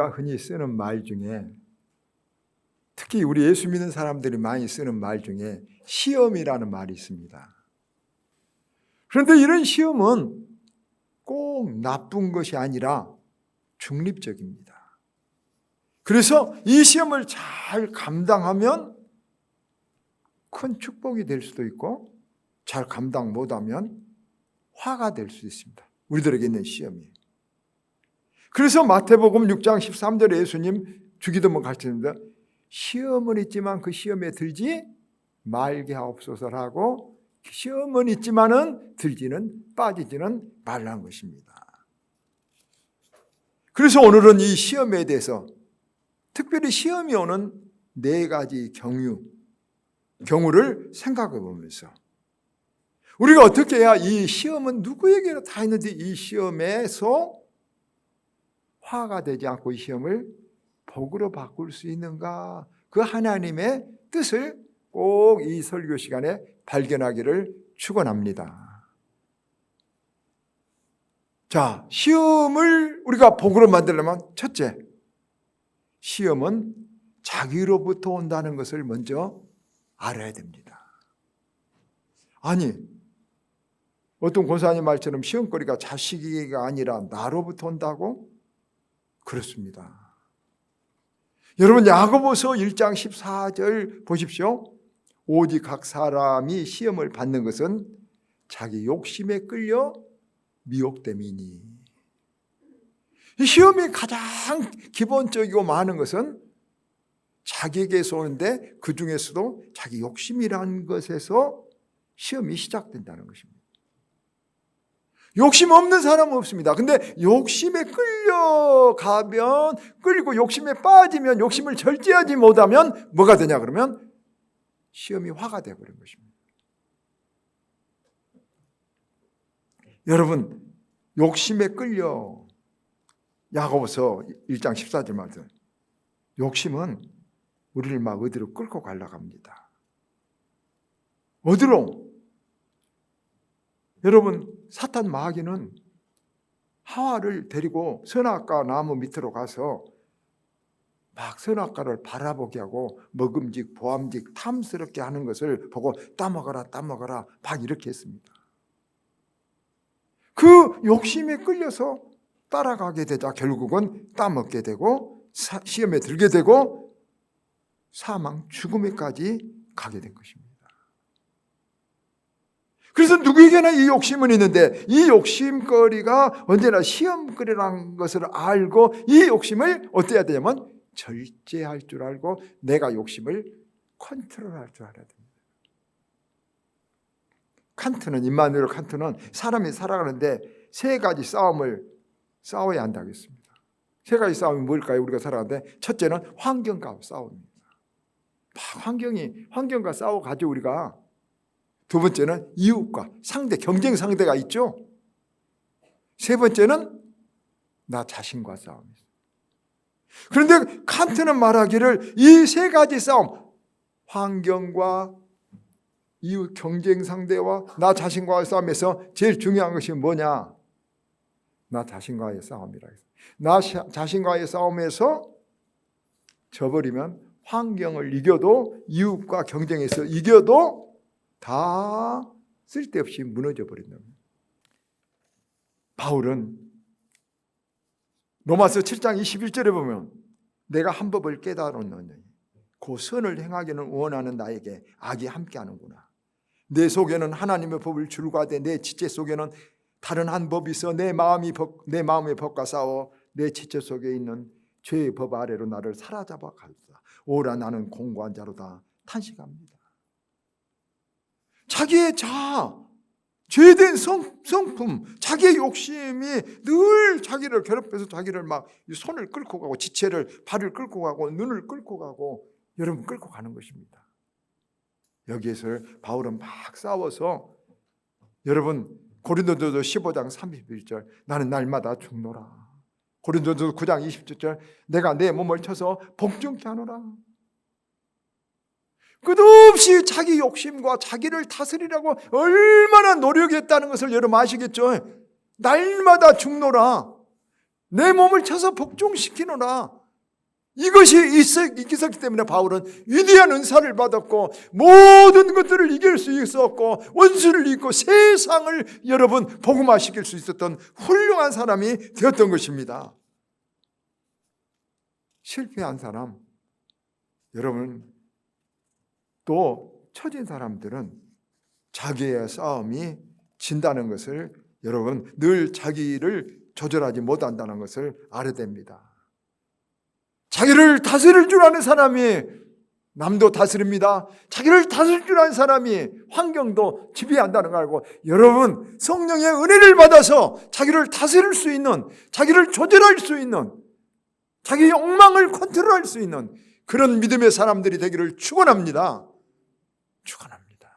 우리가 흔히 쓰는 말 중에 특히 우리 예수 믿는 사람들이 많이 쓰는 말 중에 시험이라는 말이 있습니다. 그런데 이런 시험은 꼭 나쁜 것이 아니라 중립적입니다. 그래서 이 시험을 잘 감당하면 큰 축복이 될 수도 있고 잘 감당 못하면 화가 될 수 있습니다. 우리들에게 있는 시험이. 그래서 마태복음 6장 13절에 예수님 주기도문 가르치는데 시험은 있지만 그 시험에 들지 말게 하옵소서라고 시험은 있지만은 들지는 빠지지는 말라는 것입니다. 그래서 오늘은 이 시험에 대해서 특별히 시험이 오는 네 가지 경유, 경우를 생각해 보면서 우리가 어떻게 해야 이 시험은 누구에게나 다 있는데 이 시험에서 화가 되지 않고 이 시험을 복으로 바꿀 수 있는가? 그 하나님의 뜻을 꼭 이 설교 시간에 발견하기를 축원합니다. 자, 시험을 우리가 복으로 만들려면 첫째, 시험은 자기로부터 온다는 것을 먼저 알아야 됩니다. 아니, 어떤 권사님 말처럼 시험거리가 자식이가 아니라 나로부터 온다고? 그렇습니다. 여러분 야고보서 1장 14절 보십시오. 오직 각 사람이 시험을 받는 것은 자기 욕심에 끌려 미혹됨이니. 이 시험이 가장 기본적이고 많은 것은 자기에게서 오는데 그 중에서도 자기 욕심이라는 것에서 시험이 시작된다는 것입니다. 욕심 없는 사람은 없습니다. 근데 욕심에 끌려가면, 끌리고 욕심에 빠지면, 욕심을 절제하지 못하면 뭐가 되냐 그러면 시험이 화가 되어버린 것입니다. 여러분, 욕심에 끌려 야고보서 1장 14절 말씀. 욕심은 우리를 막 어디로 끌고 가려고 합니다. 어디로? 여러분, 사탄 마귀는 하와를 데리고 선악과 나무 밑으로 가서 막 선악과를 바라보게 하고 먹음직, 보암직, 탐스럽게 하는 것을 보고 따먹어라, 따먹어라, 막 이렇게 했습니다. 그 욕심에 끌려서 따라가게 되자 결국은 따먹게 되고 사- 시험에 들게 되고 사망, 죽음에까지 가게 된 것입니다. 그래서 누구에게나 이 욕심은 있는데 이 욕심거리가 언제나 시험거리라는 것을 알고 이 욕심을 어떻게 해야 되냐면 절제할 줄 알고 내가 욕심을 컨트롤할 줄 알아야 됩니다. 칸트는 임마누엘 칸트는 사람이 살아가는데 세 가지 싸움을 싸워야 한다고 했습니다. 세 가지 싸움이 뭘까요? 우리가 살아가는데 첫째는 환경과 싸움입니다. 막 환경이 환경과 싸워 가지고 우리가 두 번째는 이웃과 상대 경쟁 상대가 있죠. 세 번째는 나 자신과 싸움이죠. 그런데 칸트는 말하기를 이 세 가지 싸움 환경과 이웃 경쟁 상대와 나 자신과의 싸움에서 제일 중요한 것이 뭐냐? 나 자신과의 싸움이라. 나 자- 자신과의 싸움에서 져버리면 환경을 이겨도 이웃과 경쟁에서 이겨도 다 쓸데없이 무너져 버린다. 바울은 로마서 7장 21절에 보면 내가 한 법을 깨달았느니 그 선을 행하기는 원하는 나에게 악이 함께하는구나. 내 속에는 하나님의 법을 줄과되 내 지체 속에는 다른 한 법이 있어 내 마음이 법, 내 마음의 법과 싸워 내 지체 속에 있는 죄의 법 아래로 나를 사로잡아 갈다. 오라 나는 공고한 자로다 탄식합니다. 자기의 자, 죄된 성, 성품, 자기의 욕심이 늘 자기를 괴롭혀서 자기를 막이 손을 끌고 가고 지체를 발을 끌고 가고 눈을 끌고 가고 여러분 끌고 가는 것입니다. 여기에서 바울은 막 싸워서 여러분 고린도전서 15장 31절 나는 날마다 죽노라. 고린도전서 9장 20절 내가 내 몸을 쳐서 복종케 하노라. 끝없이 자기 욕심과 자기를 다스리라고 얼마나 노력했다는 것을 여러분 아시겠죠? 날마다 죽노라. 내 몸을 쳐서 복종시키노라. 이것이 있었- 있었기 때문에 바울은 위대한 은사를 받았고 모든 것들을 이길 수 있었고 원수를 이기고 세상을 여러분 복음화시킬 수 있었던 훌륭한 사람이 되었던 것입니다. 실패한 사람 여러분 또 처진 사람들은 자기의 싸움이 진다는 것을 여러분 늘 자기를 조절하지 못한다는 것을 알아야 됩니다. 자기를 다스릴 줄 아는 사람이 남도 다스립니다. 자기를 다스릴 줄 아는 사람이 환경도 지배한다는 걸 알고 여러분 성령의 은혜를 받아서 자기를 다스릴 수 있는 자기를 조절할 수 있는 자기의 욕망을 컨트롤할 수 있는 그런 믿음의 사람들이 되기를 축원합니다. 축원합니다.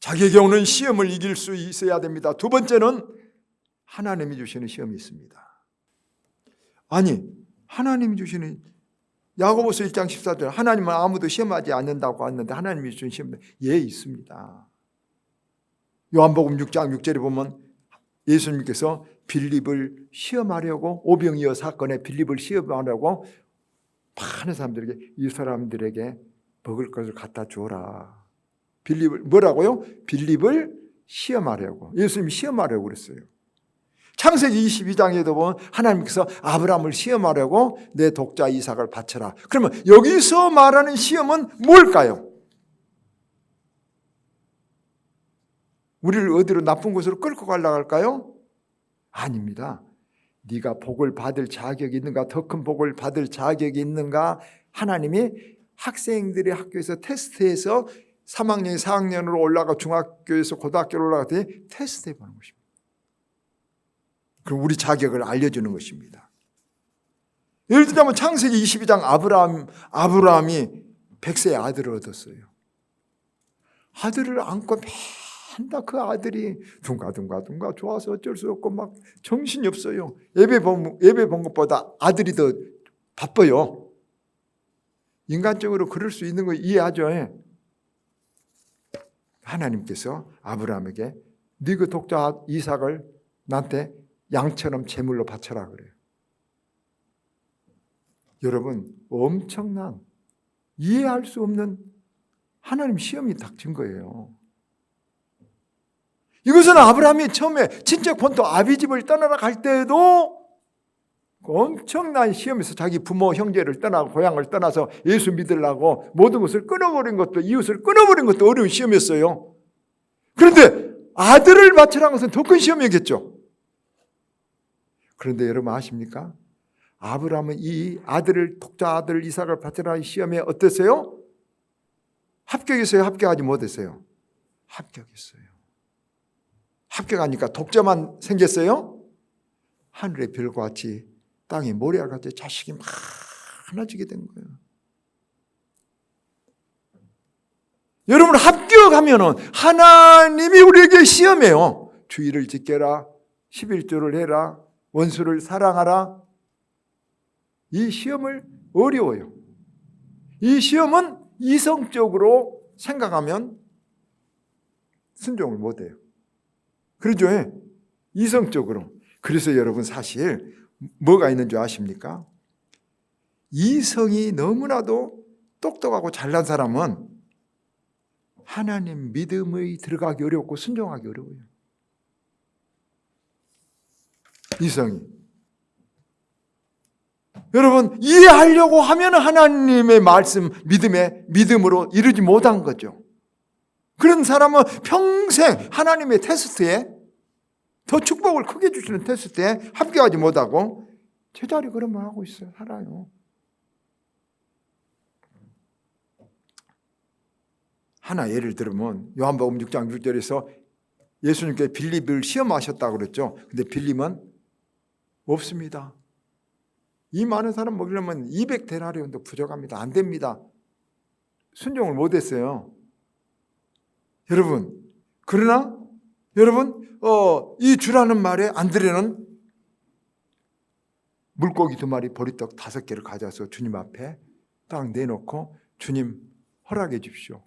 자기에게 오는 시험을 이길 수 있어야 됩니다. 두 번째는 하나님이 주시는 시험이 있습니다. 아니, 하나님이 주시는 야고보서 1장 14절 하나님은 아무도 시험하지 않는다고 했는데 하나님이 주신 시험은 예 있습니다. 요한복음 6장 6절에 보면 예수님께서 빌립을 시험하려고 오병이어 사건에 빌립을 시험하려고 많은 사람들에게 이 사람들에게 먹을 것을 갖다 주어라. 빌립을 뭐라고요? 빌립을 시험하려고 예수님이 시험하려고 그랬어요. 창세기 22장에도 보면 하나님께서 아브라함을 시험하려고 내 독자 이삭을 바쳐라. 그러면 여기서 말하는 시험은 뭘까요? 우리를 어디로 나쁜 곳으로 끌고 가려고 할까요? 아닙니다. 네가 복을 받을 자격이 있는가? 더 큰 복을 받을 자격이 있는가? 하나님이 학생들의 학교에서 테스트해서 3학년, 4학년으로 올라가 중학교에서 고등학교로 올라갔더니 테스트해 보는 것입니다. 그럼 우리 자격을 알려주는 것입니다. 예를 들자면 창세기 22장 아브라함, 아브라함이 백세의 아들을 얻었어요. 아들을 안고 맨날 그 아들이 둥가둥가둥가 좋아서 어쩔 수 없고 막 정신이 없어요. 예배 본, 예배 본 것보다 아들이 더 바빠요. 인간적으로 그럴 수 있는 거 이해하죠. 예. 하나님께서 아브라함에게 네그 독자 이삭을 나한테 양처럼 제물로 바쳐라 그래요. 여러분 엄청난 이해할 수 없는 하나님 시험이 닥친 거예요. 이것은 아브라함이 처음에 친척 본토 아비집을 떠나러 갈 때에도 엄청난 시험에서 자기 부모 형제를 떠나고 고향을 떠나서 예수 믿으려고 모든 것을 끊어버린 것도 이웃을 끊어버린 것도 어려운 시험이었어요. 그런데 아들을 바치라는 것은 더 큰 시험이겠죠. 그런데 여러분 아십니까? 아브라함은 이 아들을 독자 아들 이삭을 바치라 시험에 어땠어요? 합격했어요? 합격하지 못했어요? 합격했어요. 합격하니까 독자만 생겼어요? 하늘의 별과 같이 땅에 모래와 같이 자식이 많아지게 된 거예요. 여러분 합격하면은 하나님이 우리에게 시험해요. 주의를 지켜라. 11조를 해라. 원수를 사랑하라. 이 시험을 어려워요. 이 시험은 이성적으로 생각하면 순종을 못 해요. 그러죠? 예. 이성적으로. 그래서 여러분 사실 뭐가 있는 줄 아십니까? 이성이 너무나도 똑똑하고 잘난 사람은 하나님 믿음의 들어가기 어렵고 순종하기 어려워요. 이성이. 여러분 이해하려고 하면 하나님의 말씀 믿음에 믿음으로 이루지 못한 거죠. 그런 사람은 평생 하나님의 테스트에 더 축복을 크게 주시는 테스트에 합격하지 못하고 제자리 그러면 하고 있어요. 살아요. 하나 예를 들면 요한복음 6장 6절에서 예수님께 빌립을 시험하셨다고 그랬죠. 근데 빌립은 없습니다. 이 많은 사람 먹이려면 200 데나리온도 부족합니다. 안 됩니다. 순종을 못 했어요. 여러분, 그러나 여러분, 어, 이 주라는 말에 안드레는 물고기 두 마리, 보리떡 다섯 개를 가져서 주님 앞에 딱 내놓고 주님 허락해 주십시오.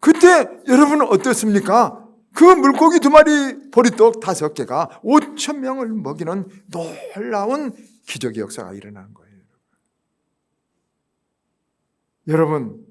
그때 여러분은 어떻습니까? 그 물고기 두 마리 보리떡 다섯 개가 5천 명을 먹이는 놀라운 기적의 역사가 일어나는 거예요. 여러분